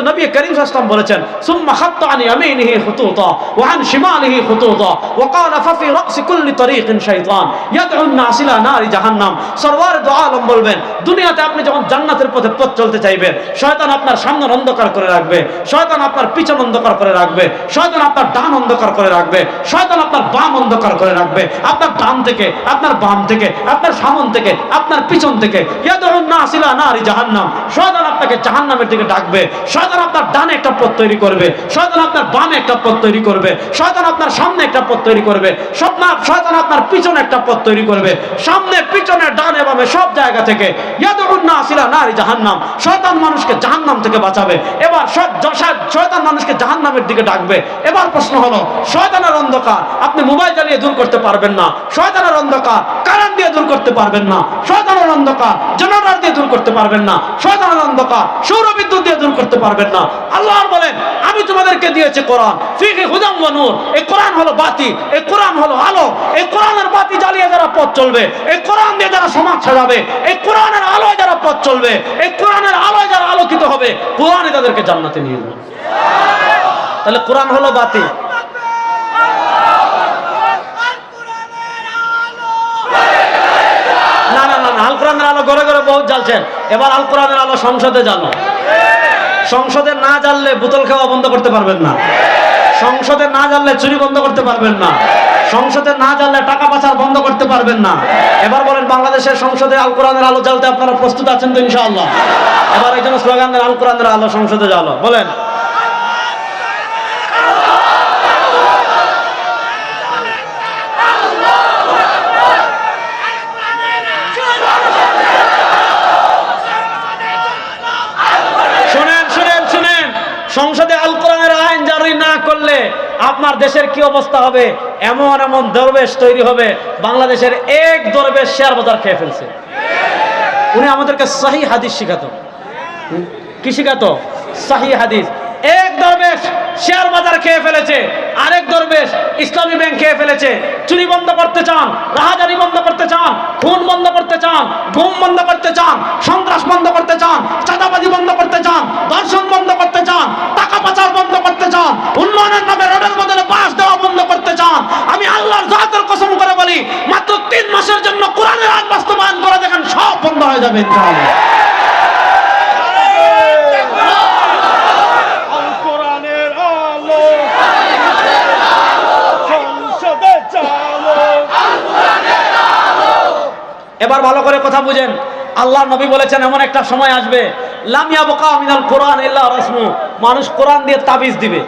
কিন্তু নবী করিম সাল্লাম বলেছেন, সুম্মা খাত্তা আন ইয়ামিনিহি খুতুতা ওয়া আন শিমালিহি খুতুতা ওয়া ক্বালা ফা ফি রাসি কুল্লি তারিকিন শাইতান। ইয়াদউ আন-নাস ইলা নারি জাহান্নাম। সরওয়ার দোয়া আলম বলবেন, দুনিয়াতে আপনি যখন জান্নাতের পথে পথ চলতে চাইবেন, শয়তান আপনার সামনে অন্ধকার করে রাখবে, শয়তান আপনার পিছন অন্ধকার করে রাখবে, শয়তান আপনার ডান অন্ধকার করে রাখবে, শয়তান আপনার বাম অন্ধকার করে রাখবে, আপনার ডান থেকে, আপনার বাম থেকে, আপনার সামন থেকে, আপনার পিছন থেকে, ইয়াদউ আন-নাস ইলা নারি জাহান্নাম। শয়তান আপনাকে জাহান্নামের দিকে ডাকবে, শয়তান আপনার ডানে একটা পথ তৈরি করবে, শয়তান আপনার বামে একটা পথ তৈরি করবে, শয়তান আপনার সামনে একটা পথ তৈরি করবে স্বপ্ন শয়তান আপনার পিছনে একটা পথ তৈরি করবে, সামনে, পিছনে, ডানে, বামে, সব জায়গা থেকে, ইয়াদউন নাস ইলা নারি জাহান্নাম, শয়তান মানুষকে জাহান্নাম থেকে বাঁচাবে, এবার শয়তান মানুষকে জাহান্নামের দিকে ডাকবে, এবার প্রশ্ন হলো, শয়তানের অন্ধকার আপনি মোবাইল চালিয়ে দূর করতে পারবেন না, শয়তানের অন্ধকার কারেন্ট দিয়ে দূর করতে পারবেন না, শয়তানের অন্ধকার জেনারেটর দিয়ে দূর করতে পারবেন না, শয়তানের অন্ধকার সৌর বিদ্যুৎ দিয়ে দূর করতে পারবেন না। আল্লাহ বলেন, আমি তোমাদেরকে দিয়েছি কোরআন। ফিকে হুদাম নূর। এই কোরআন হলো বাতি, এই কোরআন হলো আলো। এই কোরআনের বাতি জ্বালিয়ে যারা পথ চলবে, এই কোরআন দিয়ে যারা সমাজ সাজাবে, এই কোরআনের আলোয় যারা পথ চলবে, এই কোরআনের আলোয় যারা আলোকিত হবে, কোরআনই তাদেরকে জান্নাতে নিয়ে যাবে। তাহলে কোরআন হলো বাতি। না না না, আল কোরআনের আলো ঘরে ঘরে বহুত জ্বালছেন। এবার আল কোরআনের আলো সংসদে জ্বালো। সংসদে না জানলে বোতল খাওয়া বন্ধ করতে পারবেন না। সংসদে না জানলে চুরি বন্ধ করতে পারবেন না। সংসদে না জানলে টাকা পাচার বন্ধ করতে পারবেন না। এবার বলেন, বাংলাদেশের সংসদে আল কোরআনের আলো জ্বালতে আপনারা প্রস্তুত আছেন তো ইনশাআল্লাহ? এবার এই জন্য স্লোগানের আল কোরআনের আলো সংসদে জ্বালো। বলেন সংসদে আল কোরআনের আইন জারি না করলে আপনার দেশের কি অবস্থা হবে? এমন এমন দরবেশ তৈরি হবে, বাংলাদেশের এক দরবেশ শেয়ার বাজার খেয়ে ফেলছে। উনি আমাদেরকে সাহি হাদিস শিখাতো? কি শিখাতো? সাহি হাদিস। এক দরবেশ শেয়ার বাজার খেয়ে ফেলেছে। আরেক দরবেশ ইসলামী ব্যাংক খেয়ে ফেলেছে। চুরি বন্ধ করতে চান, রাহাজারি বন্ধ করতে চান, খুন বন্ধ করতে চান, ঘুম বন্ধ করতে চান, সন্ত্রাস বন্ধ করতে চান, চাঁদাবাজি বন্ধ করতে চান দর্শন বন্ধ করতে চান, টাকা পাচার বন্ধ করতে চান, উন্নয়নের নামে রোডের বদলে বাস দেওয়া বন্ধ করতে চান। আমি আল্লাহর জাতের কসম করে বলি, মাত্র তিন মাসের জন্য কোরআনের আইন বাস্তবায়ন করে দেখেন সব বন্ধ হয়ে যাবে আল কোরআনের আলো সংসদে চালো এবার ভালো করে কথা বুঝেন। আল্লাহ নবী বলেছেন, এমন একটা সময় আসবে লামিয়া বোকা মিনাল কোরআন ইল্লা রসমু। মানুষ কোরআন দিয়ে তাবিজ দিবে।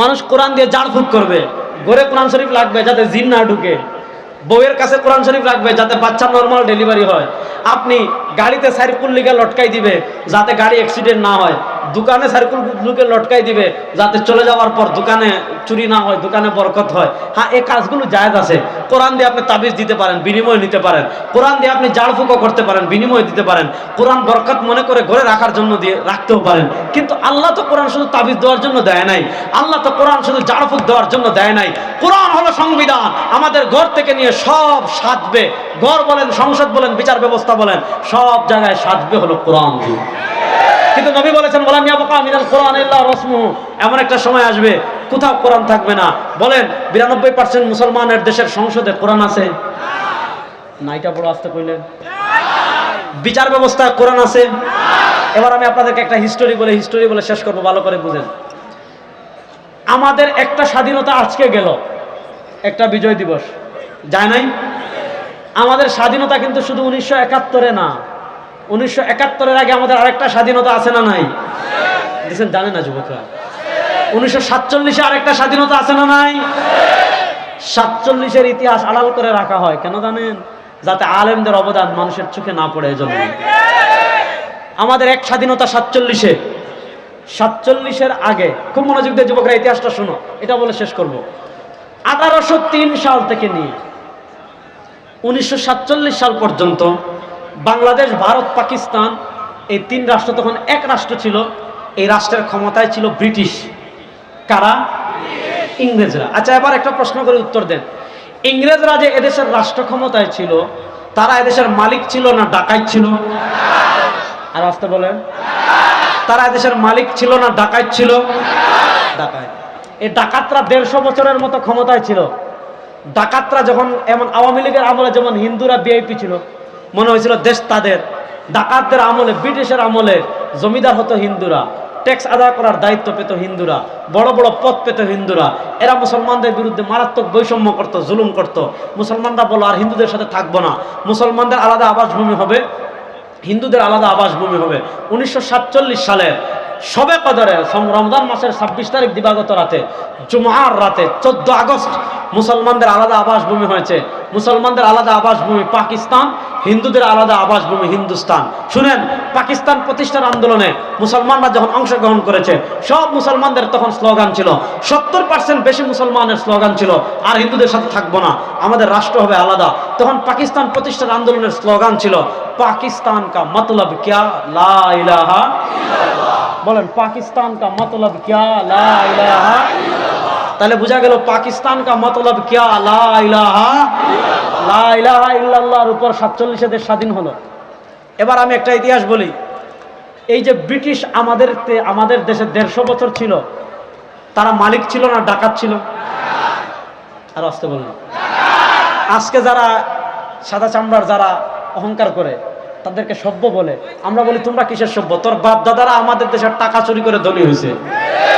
মানুষ কোরআন দিয়ে জাড়ফুক করবে। ঘরে কোরআন শরীফ লাগবে যাতে জিন না ঢুকে। বউয়ের কাছে কোরআন শরীফ রাখবে যাতে বাচ্চা নর্মাল ডেলিভারি হয়। আপনি গাড়িতে সাইকুল লিগে লটকাই দিবে, যাতে গাড়ি অ্যাক্সিডেন্ট না হয়। দোকানে সাইকুল লুকে লটকাই দিবে, যাতে চলে যাওয়ার পর দোকানে চুরি না হয়, দোকানে বরকত হয়। হ্যাঁ এই কাজগুলো জায়েজ আছে। কোরআন দিয়ে আপনি তাবিজ দিতে পারেন, বিনিময় নিতে পারেন। কোরআন দিয়ে আপনি জাড়ফুকও করতে পারেন, বিনিময় দিতে পারেন। কোরআন বরকত মনে করে ঘরে রাখার জন্য দিয়ে রাখতেও পারেন। কিন্তু আল্লাহ তো কোরআন শুধু তাবিজ দেওয়ার জন্য দেয় নাই। আল্লাহ তো কোরআন শুধু জাড়ফুক দেওয়ার জন্য দেয় নাই। কোরআন হলো সংবিধান। আমাদের ঘর থেকে নিয়ে সব সাজবে। ঘর বলেন, সংসদ বলেন, বিচার ব্যবস্থা বলেন, সব জায়গায় সাজবে হলো কোরআন। কিন্তু নবী বলেছেন বলেন মিনাল কোরআন ইল্লা রসমু। এমন একটা সময় আসবে, কোথাও কোরআন থাকবে না। বলেন, বিরানব্বই পার্সেন্ট মুসলমানের দেশের সংসদে কোরআন আছে? নাইটা বড় আসতে কইলেন। বিচার ব্যবস্থায় কোরআন আছে? এবার আমি আপনাদেরকে একটা হিস্টোরি বলে হিস্টোরি বলে শেষ করব, ভালো করে বুঝেন। আমাদের একটা স্বাধীনতা আজকে গেল, একটা বিজয় দিবস। যায় নাই? আমাদের স্বাধীনতা কিন্তু শুধু উনিশশো একাত্তরে না। উনিশশো একাত্তরের আগে আমাদের আরেকটা স্বাধীনতা আছে না নাই? দেখছেন, জানে না যুবকরা? উনিশশো সাতচল্লিশে আরেকটা স্বাধীনতা আছে না নাই? সাতচল্লিশের ইতিহাস আড়াল করে রাখা হয়, কেন জানেন? যাতে আলেমদের অবদান মানুষের চোখে না পড়ে এজন্য। আমাদের এক স্বাধীনতা সাতচল্লিশে। সাতচল্লিশের আগে, খুব মনোযোগ দিয়ে যুবকরা ইতিহাসটা শোনো, এটা বলে শেষ করব। আঠারোশো তিন সাল থেকে নিয়ে, উনিশশো সাতচল্লিশ সাল পর্যন্ত বাংলাদেশ, ভারত, পাকিস্তান, এই তিন রাষ্ট্র তখন এক রাষ্ট্র ছিল। এই রাষ্ট্রের ক্ষমতায় ছিল ব্রিটিশ। কারা? ইংরেজরা। আচ্ছা এবার একটা প্রশ্ন করে উত্তর দেন। ইংরেজরা যে এদেশের রাষ্ট্র ক্ষমতায় ছিল, তারা এদেশের মালিক ছিল না ডাকাইত ছিল? আর আসতে বলেন। তারা এদেশের মালিক ছিল না ডাকাত ছিল? ডাকাত এই ডাকাতরা দেড়শো বছরের মতো ক্ষমতায় ছিল। ডাকাতরা যখন এমন আওয়ামী লীগের আমলে যেমন হিন্দুরা বিআইপি ছিল মনে হয়েছিল দেশ তাদের। ডাকাতদের আমলে, ব্রিটিশের আমলে জমিদার হতো হিন্দুরা, ট্যাক্স আদায় করার দায়িত্ব পেত হিন্দুরা, বড় বড় পদ পেত হিন্দুরা। এরা মুসলমানদের বিরুদ্ধে মারাত্মক বৈষম্য করত, জুলুম করত। মুসলমানরা বলো আর হিন্দুদের সাথে থাকব না। মুসলমানদের আলাদা আবাসভূমি হবে, হিন্দুদের আলাদা আবাসভূমি হবে। উনিশশো সালে সবে কদরে রমজান মাসের ছাব্বিশ তারিখ দিবাগত রাতে জুমার রাতে, চোদ্দ আগস্ট, মুসলমানদের আলাদা আবাসভূমি হয়েছে। মুসলমানদের আলাদা আবাসভূমি পাকিস্তান, হিন্দুদের আলাদা আবাসভূমি হিন্দুস্তান। শুনেন, পাকিস্তান প্রতিষ্ঠার আন্দোলনে মুসলমানরা যখন অংশগ্রহণ করেছে, সব মুসলমানদের তখন স্লোগান ছিল, সত্তর পার্সেন্ট বেশি মুসলমানের স্লোগান ছিল, আর হিন্দুদের সাথে থাকব না, আমাদের রাষ্ট্র হবে আলাদা। তখন পাকিস্তান প্রতিষ্ঠার আন্দোলনের স্লোগান ছিল, পাকিস্তান কা মতলব ক্যা লা ইলাহা বলেন পাকিস্তান কা মতলব লা তাহলে বোঝা গেল পাকিস্তান কা মতলব লা লা ইলাহা ইল্লাল্লাহর উপর সাতচল্লিশে দেশ স্বাধীন হলো। এবার আমি একটা ইতিহাস বলি। এই যে ব্রিটিশ আমাদের আমাদের দেশে দেড়শো বছর ছিল, তারা মালিক ছিল না, ডাকাত ছিল? আর আসতে বলুন। আজকে যারা সাদা চামড়ার, যারা অহংকার করে তাদেরকে সভ্য বলে। আমরা বলি, তোমরা কিসের সভ্য? তোর বাপ দাদারা আমাদের দেশের টাকা চুরি করে ধনী হয়েছে।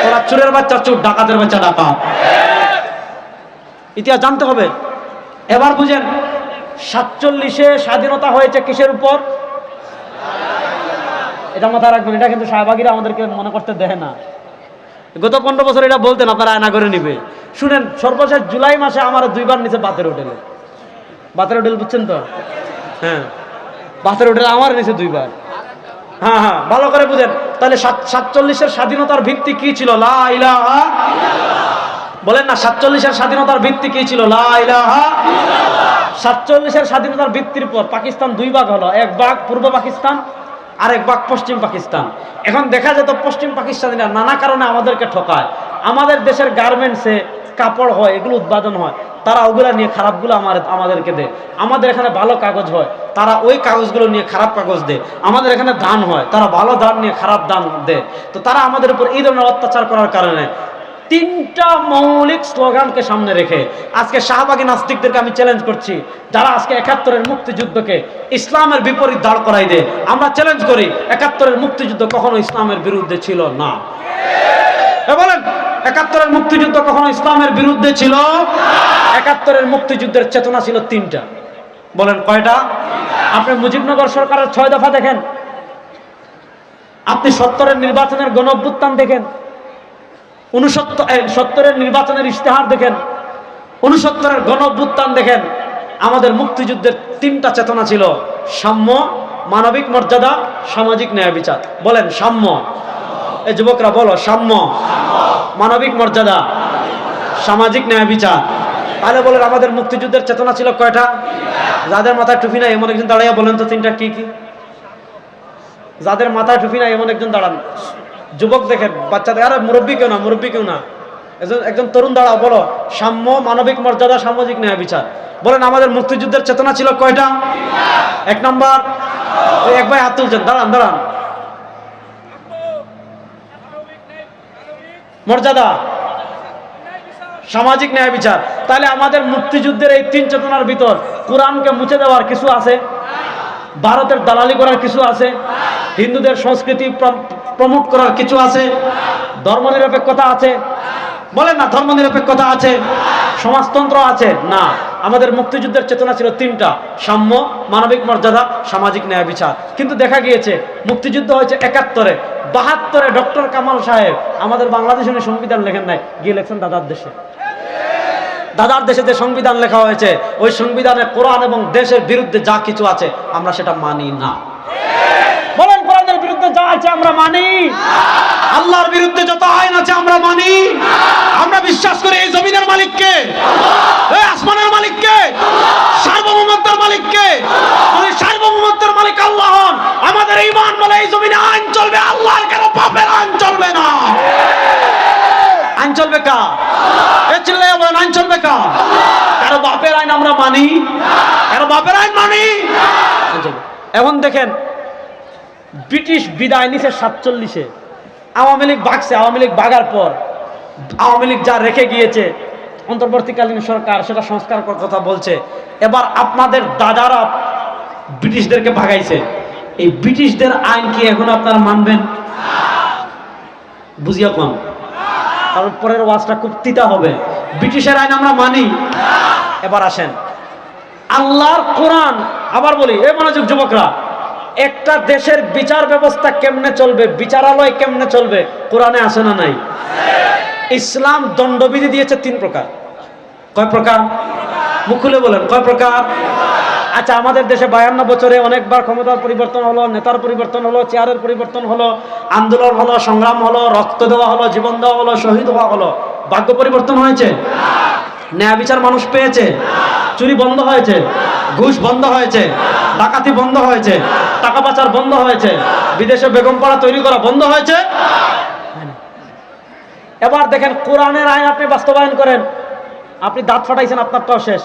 তোরা চুরের বাচ্চা, চুর ডাকাতের বাচ্চা ডাকা ইতিহাস জানতে হবে। এবার বুঝেন, সাতচল্লিশে স্বাধীনতা হয়েছে কিসের উপর? এটা মাথায় রাখবেন, এটা কিন্তু শাহবাগিরা আমাদেরকে মনে করতে দেয় না। গত পনেরো বছর এটা বলতেন, আপনারা আয়না করে নিবে। শুনেন, সর্বশেষ জুলাই মাসে আমার দুইবার নিচে বাতের হোটেলে। বাতের হোটেল বুঝছেন তো? হ্যাঁ। বাতের হোটেল আমার নিচে দুইবার। হ্যাঁ হ্যাঁ ভালো করে বুঝেন। তাহলে সাত- সাতচল্লিশের স্বাধীনতার ভিত্তি কি ছিল? লা ইলাহা বলেন না, সাতচল্লিশের স্বাধীনতার ভিত্তি কি ছিল? লা ইলাহা সাতচল্লিশের স্বাধীনতার ভিত্তির পর পাকিস্তান দুই ভাগ হলো, এক ভাগ পূর্ব পাকিস্তান আর এক ভাগ পশ্চিম পাকিস্তান। এখন দেখা যেত পশ্চিম পাকিস্তানিরা নানা কারণে আমাদেরকে ঠকায়। আমাদের দেশের গার্মেন্টসে কাপড় হয়, এগুলো উৎপাদন হয়। তারা ওগুলা নিয়ে খারাপগুলো আমার আমাদেরকে দেয় আমাদের এখানে ভালো কাগজ হয়, তারা ওই কাগজগুলো নিয়ে খারাপ কাগজ দেয় আমাদের এখানে ধান হয়, তারা ভালো ধান নিয়ে খারাপ ধান দেয় তো তারা আমাদের উপর এই ধরনের অত্যাচার করার কারণে তিনটা মৌলিক স্লোগানকে সামনে রেখে আজকে শাহবাগী নাস্তিকদেরকে আমি চ্যালেঞ্জ করছি, যারা আজকে একাত্তরের মুক্তিযুদ্ধকে ইসলামের বিপরীত দাঁড় করাই দেয়। আমরা চ্যালেঞ্জ করি, একাত্তরের মুক্তিযুদ্ধ কখনো ইসলামের বিরুদ্ধে ছিল না। বলেন। একাত্তরের মুক্তিযুদ্ধ কখনো ইসলামের বিরুদ্ধে ছিল? একাত্তরের মুক্তিযুদ্ধের চেতনা ছিল তিনটা। বলেন কয়টা? আপনি মুজিবনগর সরকারের ছয় দফা দেখেন। আপনি সত্তরের নির্বাচনের গণ অভ্যুত্থান দেখেন উনসত্তর সত্তরের নির্বাচনের ইশতেহার দেখেন। উনসত্তরের গণ অভ্যুত্থান দেখেন। আমাদের মুক্তিযুদ্ধের তিনটা চেতনা ছিল। সাম্য, মানবিক মর্যাদা, সামাজিক ন্যায় বিচার। বলেন সাম্য। এই যুবকরা বলো, সাম্য। মানবিক মর্যাদা, সামাজিক ন্যায় বিচার। তাহলে বলেন আমাদের মুক্তিযুদ্ধের চেতনা ছিল কয়টা? যাদের মাথায় টুপি নাই, এমন একজন দাঁড়াইয়া বলেন তো তিনটা কি কি? যাদের মাথায় টুপি নাই, এমন একজন দাঁড়ান। যুবক দেখেন বাচ্চাদের আরে মুরব্বী কেউ না, মুরব্বী কেউ না। একজন একজন তরুণ দাঁড়াও, বলো। সাম্য, মানবিক মর্যাদা, সামাজিক ন্যায় বিচার। বলেন আমাদের মুক্তিযুদ্ধের চেতনা ছিল কয়টা? এক নম্বর এক ভাই হাত তুলছেন, দাঁড়ান দাঁড়ান। মর্যাদা, সামাজিক ন্যায় বিচার। তাহলে আমাদের মুক্তিযুদ্ধের এই তিন চেতনার ভিতর কোরআনকে মুছে দেওয়ার কিছু আছে? ভারতের দালালি করার কিছু আছে? হিন্দুদের সংস্কৃতি প্রমোট করার কিছু আছে? ধর্মনিরপেক্ষতা আছে? বলেন না, ধর্মনিরপেক্ষতা আছে? সমাজতন্ত্র আছে? না। আমাদের মুক্তিযুদ্ধের চেতনা ছিল তিনটা। সাম্য, মানবিক মর্যাদা, সামাজিক ন্যায় বিচার। কিন্তু দেখা গিয়েছে, মুক্তিযুদ্ধ হয়েছে একাত্তরে। বাহাত্তরে ডক্টর কামাল সাহেব আমাদের বাংলাদেশ উনি সংবিধান লেখেন নাই, গিয়ে লেখছেন দাদার দেশে। দাদার দেশে যে সংবিধান লেখা হয়েছে, ওই সংবিধানে কোরআন এবং দেশের বিরুদ্ধে যা কিছু আছে, আমরা সেটা মানি না বলেন কোরআনের বিরুদ্ধে যা আছে, আমরা মানি। আল্লাহর বিরুদ্ধে যত আইন আছে, আমরা মানি। আমরা বিশ্বাস করি এই জমিনের মালিককে। এই আসমানের মালিককে। সার্বভৌমত্বের মালিককে। সার্বভৌমত্বের মালিক আল্লাহ হন, আমাদের ইমান বলে এই জমিনে আইন চলবে, আল্লাহর কেন পাপের আইন চলবে না। আইন চলবে কা? এ চিল্লাই বলেন আইন চলবে কা? কারও বাপের আইন আমরা মানি। কারও বাপের আইন মানি। এখন দেখেন ব্রিটিশ বিদায় নিছে সাতচল্লিশে। আওয়ামী লীগ ভাগছে, আওয়ামী লীগ ভাগার পর। আওয়ামী লীগ যা রেখে গিয়েছে, অন্তর্বর্তীকালীন সরকার সেটা সংস্কার কথা বলছে। এবার আপনাদের দাদারা ব্রিটিশদেরকে ভাগাইছে। এই ব্রিটিশদের আইন কি এখন আপনারা মানবেন? বুঝিয়া কম কারণ পরের ওয়াজটা খুব তিতা হবে। ব্রিটিশের আইন আমরা মানি। এবার আসেন। আল্লাহর কোরআন, আবার বলি, এ মনোযোগ যুবকরা একটা দেশের বিচার ব্যবস্থা কেমনে চলবে? বিচারালয় কেমনে চলবে? কোরআনে আসে না নাই? ইসলাম দণ্ডবিধি দিয়েছে তিন প্রকার। কয় প্রকার? মুখ খুলে বলেন, কয় প্রকার? আচ্ছা আমাদের দেশে বায়ান্ন বছরে অনেকবার ক্ষমতার পরিবর্তন হলো, নেতার পরিবর্তন হলো, চেয়ারের পরিবর্তন হলো, আন্দোলন হলো, সংগ্রাম হলো, রক্ত দেওয়া হলো, জীবন দেওয়া হলো, শহীদ হওয়া হলো। ভাগ্য পরিবর্তন হয়েছে? ন্যায় বিচার মানুষ পেয়েছে? চুরি বন্ধ হয়েছে? ঘুষ বন্ধ হয়েছে? ডাকাতি বন্ধ হয়েছে, টাকা পাচার বন্ধ হয়েছে, বিদেশে বেগম পাড়া তৈরি করা বন্ধ হয়েছে। এবার দেখেন কোরআনের আইন আপনি বাস্তবায়ন করেন, আপনি দাঁত ফাটাইছেন, আপনারটাও শেষ।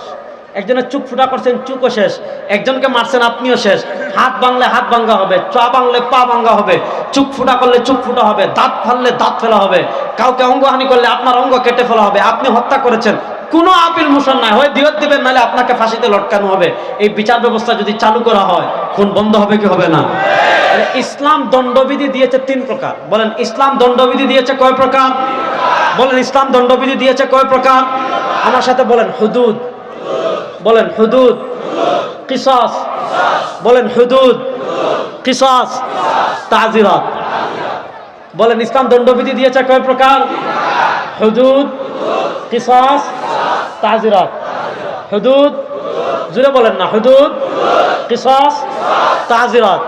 একজনের চুপ ফুটা করছেন, চুকও শেষ। একজনকে মারছেন, আপনিও শেষ। হাত বাংলে হাত ভাঙ্গা হবে, চা বাংলে পা ভাঙ্গা হবে চুপ ফুটা করলে চুপ ফুটা হবে, দাঁত ফাললে দাঁত ফেলা হবে, কাউকে অঙ্গহানি করলে আপনার অঙ্গ কেটে ফেলা হবে, আপনি হত্যা করেছেন। কোনো আপিল মোশন নাই, হয় দিয়ত দিবেন, নাহলে আপনাকে ফাঁসিতে লটকানো হবে। এই বিচার ব্যবস্থা যদি চালু করা হয়, খুন বন্ধ হবে কি হবে না? ইসলাম দণ্ডবিধি দিয়েছে তিন প্রকার। বলেন, ইসলাম দণ্ডবিধি দিয়েছে কয় প্রকার? বলেন, ইসলাম দণ্ডবিধি দিয়েছে কয় প্রকার? আমার সাথে বলেন, হুদুদ বলেন হুদুদ, কিসাস, বলেন হুদুদ, কিসাস তাজিরাত বলেন ইসলাম দণ্ডবিধি দিয়েছে কয় প্রকার? হুদুদ, কিসাস তাজিরাত হুদুদ, জুড়ে বলেন না, হুদুদ, কিসাস তাজিরাত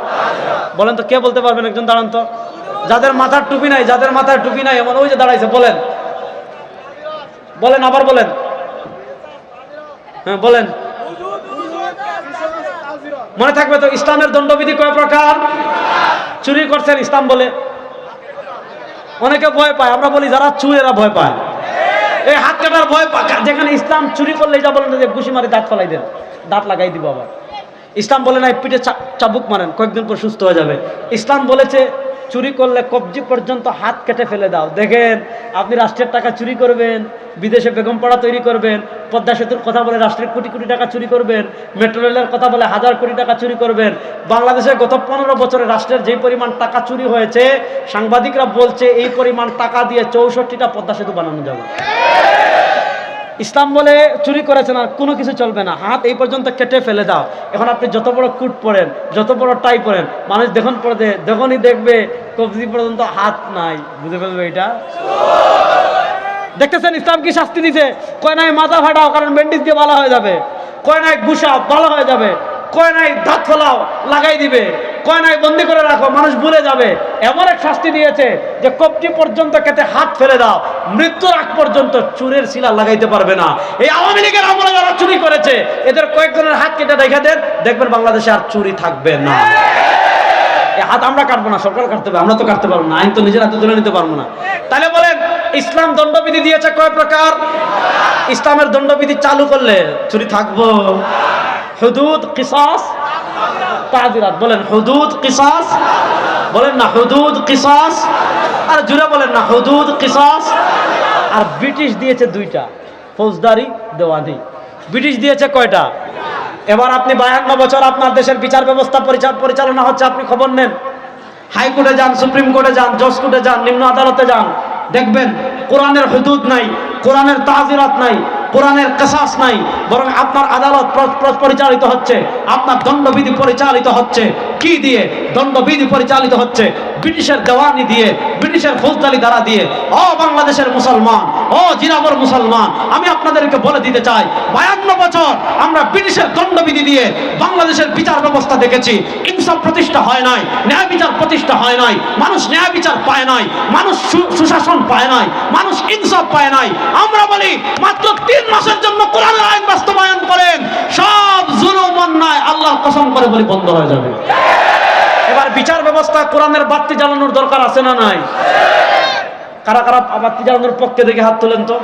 বলেন তো কে বলতে পারবেন একজন দাঁড়ান তো? যাদের মাথার টুপি নাই, যাদের মাথার টুপি নাই, এমন ওই যে দাঁড়াইছে, বলেন। বলেন আবার বলেন। হ্যাঁ বলেন। মনে থাকবে তো, ইসলামের দণ্ডবিধি কয় প্রকার? চুরি করছেন, ইসলাম বলে। অনেকে ভয় পায়, আমরা বলি যারা চুর এরা ভয় পায়। এই হাত কাটার ভয় পায় যেখানে ইসলাম চুরি করলে যা বলেন যে ঘুষি মারি দাঁত ফলাই দেন, দাঁত লাগাই দিব আবার। ইসলাম বলে নাই, পিঠে চাবুক মারেন, কয়েকদিন পর সুস্থ হয়ে যাবে। ইসলাম বলেছে চুরি করলে কবজি পর্যন্ত হাত কেটে ফেলে দাও। দেখেন, আপনি রাষ্ট্রের টাকা চুরি করবেন, বিদেশে বেগমপাড়া তৈরি করবেন, পদ্মা সেতুর কথা বলে রাষ্ট্রের কোটি কোটি টাকা চুরি করবেন, মেট্রো রেলের কথা বলে হাজার কোটি টাকা চুরি করবেন। বাংলাদেশে গত পনেরো বছরে রাষ্ট্রের যে পরিমাণ টাকা চুরি হয়েছে, সাংবাদিকরা বলছে এই পরিমাণ টাকা দিয়ে চৌষট্টিটা পদ্মা সেতু বানানো যাবে। ইসলাম বলে চুরি করেছেন আর কোনো কিছু চলবে না। হাত এই পর্যন্ত কেটে ফেলে দাও। এখন আপনি যত বড় কুট পরেন, যত বড় টাই পরেন, মানুষ দেখুন পড়ে যখনই দেখবে কবজি পর্যন্ত হাত নাই। বুঝে ফেলবে এটা? দেখতেছেন, ইসলাম কি শাস্তি দিছে? কয় নাই মাথা ফাটাও, কারণ ব্যান্ডেজ দিয়ে ভালো হয়ে যাবে। কয় নাই গুসাও ভালো হয়ে যাবে। কয় নাই দাঁত ফেলাও, লাগাই দিবে। কয় নাই, বন্দি করে রাখো, মানুষ ভুলে যাবে। এমন এক শাস্তি দিয়েছে যে কপটি পর্যন্ত কেটে হাত ফেলে দাও, মৃত্যুর আগ পর্যন্ত চুরের শিলা লাগাইতে পারবে না। এই আওয়ামী লীগের আমলে যারা চুরি করেছে। এদের কয়েকজনের হাত কেটে রেখে দেন, দেখবেন বাংলাদেশে আর চুরি থাকবে না। হাত আমরা কাটবো না সরকার কাটতে হবে, আমরা তো কাটতে পারব না, আইন তো নিজের হাতে তুলে নিতে পারব না। তাহলে বলেন, ইসলাম দণ্ডবিধি দিয়েছে কয় প্রকার? ইসলামের দণ্ডবিধি চালু করলে চুরি থাকব। হুদুদ, কিসাস তাজিরাত, বলেন হুদুদ, কিসাস, বলেন না হুদুদ, কিসাস, আর জুড়ে বলেন না হুদুদ, কিসাস। আর ব্রিটিশ দিয়েছে দুইটা, ফৌজদারি দেওয়ানি ব্রিটিশ দিয়েছে কয়টা? এবার আপনি বায়ান্ন বছর আপনার দেশের বিচার ব্যবস্থা পরিচা- পরিচালনা হচ্ছে, আপনি খবর নেন। হাইকোর্টে যান, সুপ্রিম কোর্টে যান, জজ কোর্টে যান, নিম্ন আদালতে যান। দেখবেন, কোরআনের হুদুদ নাই, কোরআনের তাজিরাত নাই। কোরআনের কাসাস নাই, বরং আপনার আদালত প্র- প্র- পরিচালিত হচ্ছে, আপনার দণ্ডবিধি পরিচালিত হচ্ছে। কি দিয়ে? দণ্ডবিধি পরিচালিত হচ্ছে, ব্রিটিশের দেওয়ানি দিয়ে, ব্রিটিশের ফৌজদারি দ্বারা দিয়ে। অ বাংলাদেশের মুসলমান ও জিরাবর মুসলমান, আমি আপনাদেরকে বলে দিতে চাই, বায়ান্ন বছর আমরা ব্রিটিশের দণ্ডবিধি দিয়ে বাংলাদেশের বিচার ব্যবস্থা দেখেছি। ইনসাফ প্রতিষ্ঠা হয় নাই, ন্যায় বিচার প্রতিষ্ঠা হয় নাই, মানুষ ন্যায় বিচার পায় নাই, মানুষ সুশাসন পায় নাই, মানুষ ইনসাফ পায় নাই। আমরা বলি, মাত্র তিন মাসের জন্য কোরআনের আইন বাস্তবায়ন করেন, সব জুলুম, অন্যায় আল্লাহ কসম করে বলি বন্ধ হয়ে যাবে। এবার বিচার ব্যবস্থা কোরআনের বাতি জ্বালানোর দরকার আছে না নাই? কারা কারা বাতি জ্বালানোর পক্ষে দেখে হাত তোলেন তো?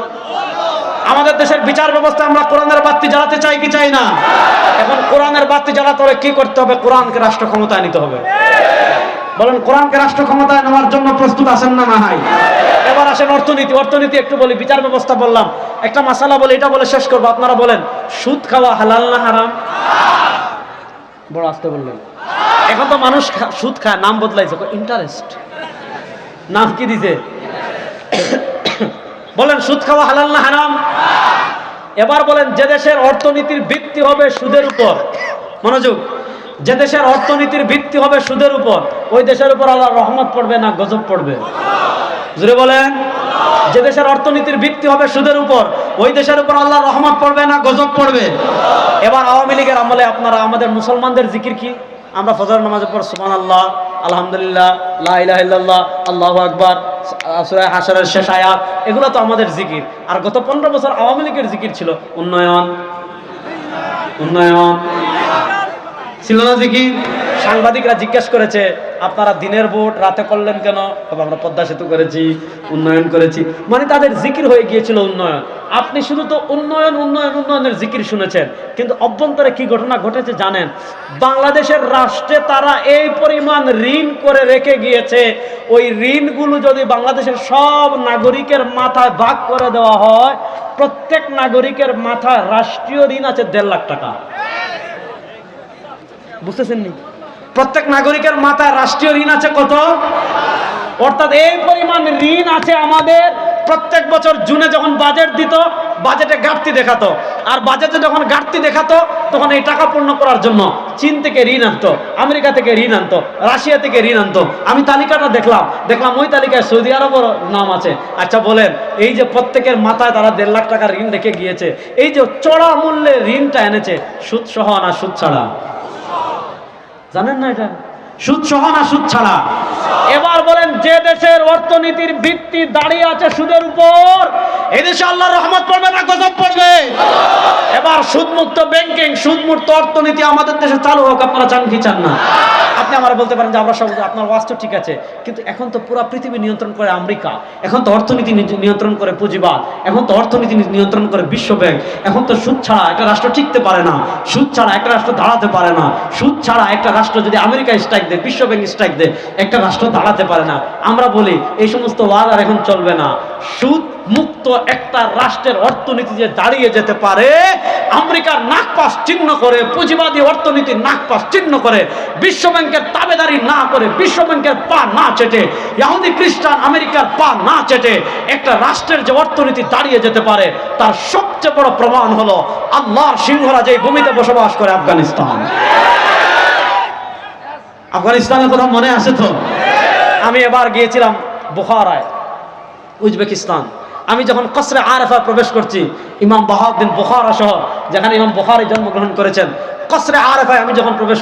আমাদের দেশের বিচার ব্যবস্থা আমরা কোরআনের বাতি জ্বালাতে চাই কি চাই না? এখন কোরআনের বাতি জ্বালাতে হলে কি করতে হবে? কোরআনকে রাষ্ট্র ক্ষমতায় নিতে হবে। বলেন, কোরআনকে রাষ্ট্র ক্ষমতায় নেওয়ার জন্য প্রস্তুত আছেন না না হয়? এবার আসেন অর্থনীতি। অর্থনীতি একটু বলি, বিচার ব্যবস্থা বললাম। একটা মাসালা বলে, এটা বলে শেষ করব। আপনারা বলেন, সুদ খাওয়া হালাল না হারাম? বড় আসতে বললেন। এখন তো মানুষ সুদ খায়, নাম বদলাইছে। ইন্টারেস্ট নাম কি দিছে? বলেন, সুদ খাওয়া হালাল না হারাম? এবার বলেন, যে দেশের অর্থনীতির ভিত্তি হবে সুদের উপর। মনোযোগ। যে দেশের অর্থনীতির ভিত্তি হবে সুদের উপর, ওই দেশের উপর আল্লাহ রহমত পড়বে না গজব পড়বে? বলেন। যে দেশের অর্থনীতির ভিত্তি হবে সুদের উপর, ওই দেশের উপর আল্লাহ রহমত পড়বে না গজব পড়বে? এবার আওয়ামী লীগের আমলে আপনারা, আমাদের মুসলমানদের জিকির কি? আমরা ফজর নামাজের পর সুমান আল্লাহ আলহামদুলিল্লাহ লাহ আল্লাহ আকবর আল্লাহু আকবার, সূরা শেষ আয়াত, এগুলো তো আমাদের জিকির। আর গত পনেরো বছর আওয়ামী লীগের জিকির ছিল উন্নয়ন। উন্নয়ন। ছিল না জিকির? সাংবাদিকরা জিজ্ঞেস করেছে আপনারা দিনের ভোট, রাতে করলেন কেন? আমরা পদ্মা সেতু করেছি, উন্নয়ন করেছি। মানে তাদের জিকির হয়ে গিয়েছিল উন্নয়ন। আপনি শুধু তো উন্নয়ন উন্নয়ন, উন্নয়নের জিকির শুনেছেন। কিন্তু অভ্যন্তরে কি ঘটনা ঘটেছে জানেন? বাংলাদেশের রাষ্ট্রে তারা এই পরিমাণ ঋণ করে রেখে গিয়েছে। ওই ঋণগুলো যদি বাংলাদেশের সব নাগরিকের মাথায় ভাগ করে দেওয়া হয়, প্রত্যেক নাগরিকের মাথায় রাষ্ট্রীয় ঋণ আছে দেড় লাখ টাকা। বুঝতেছেন নি? প্রত্যেক নাগরিকের মাথায় রাষ্ট্রীয় ঋণ আছে কত? অর্থাৎ এই পরিমাণ ঋণ আছে আমাদের প্রত্যেক বছর জুনে যখন বাজেট দিত বাজেটে ঘাটতি দেখাতো। আর বাজেটে যখন ঘাটতি দেখাতো, তখন এই টাকা পূর্ণ করার জন্য চীন থেকে ঋণ আনতো, আমেরিকা থেকে ঋণ আনতো, রাশিয়া থেকে ঋণ আনতো। আমি তালিকাটা দেখলাম দেখলাম ওই তালিকায় সৌদি আরবের নাম আছে। আচ্ছা বলেন, এই যে প্রত্যেকের মাথায় তারা দেড় লাখ টাকা ঋণ রেখে গিয়েছে, এই যে চড়া মূল্যে ঋণটা এনেছে সুদ সহ না সুদ ছাড়া? জানেন না এটা? সুদ সহ না সুদ ছাড়া? এবার বলেন যে দেশের অর্থনীতির ভিত্তি দাঁড়িয়ে আছে সুদের উপর এদেশে আল্লাহ রহমত পড়বে না, গজব পড়বে। এবার সুদমুক্ত ব্যাংকিং সুদমুক্ত অর্থনীতি আমাদের দেশে চালু হোক, আপনারা চান কি চান না? আপনি আমার বলতে পারেন যে, আমরা সব, আপনার তো ঠিক আছে। কিন্তু এখন তো পুরো পৃথিবী নিয়ন্ত্রণ করে আমেরিকা, এখন তো অর্থনীতি নিয়ন্ত্রণ করে পুঁজিবাদ, এখন তো অর্থনীতি নিয়ন্ত্রণ করে বিশ্ব ব্যাংক, এখন তো সুদ ছাড়া একটা রাষ্ট্র টিকতে পারে না, সুদ ছাড়া একটা রাষ্ট্র দাঁড়াতে পারে না, সুদ ছাড়া একটা রাষ্ট্র যদি আমেরিকা স্ট্রাইক দেয়, বিশ্ব ব্যাংক স্ট্রাইক দেয়, একটা রাষ্ট্র দাঁড়াতে পারে না। আমরা বলি, এই সমস্ত ওয়াজ আর এখন চলবে না। সুদ মুক্ত একটা রাষ্ট্রের অর্থনীতি যে দাঁড়িয়ে যেতে পারে, আমেরিকার নাকপাস চিহ্ন করে, পুঁজিবাদী অর্থনীতির নাকপাস চিহ্ন করে বিশ্ব ব্যাংকের তাবেদারি না করে বিশ্ব ব্যাংকের পা না চেটে, ইহুদি খ্রিস্টান আমেরিকার পা না চেটে একটা রাষ্ট্রের যে অর্থনীতি দাঁড়িয়ে যেতে পারে, তার সবচেয়ে বড় প্রমাণ হলো আল্লাহর সিংহরা যে ভূমিতে বসবাস করে আফগানিস্তান। আফগানিস্তানের কথা মনে আছে তো? আমি এবার গিয়েছিলাম বুখারায়, উজবেকিস্তান। আমি যখন কসরে আরেফা প্রবেশ করছি, ইমাম বাহাউদ্দিন বোখারা শহর যেখানে ইমাম বোখারে জন্মগ্রহণ করেছেন, কসরে আরেফায় আমি যখন প্রবেশ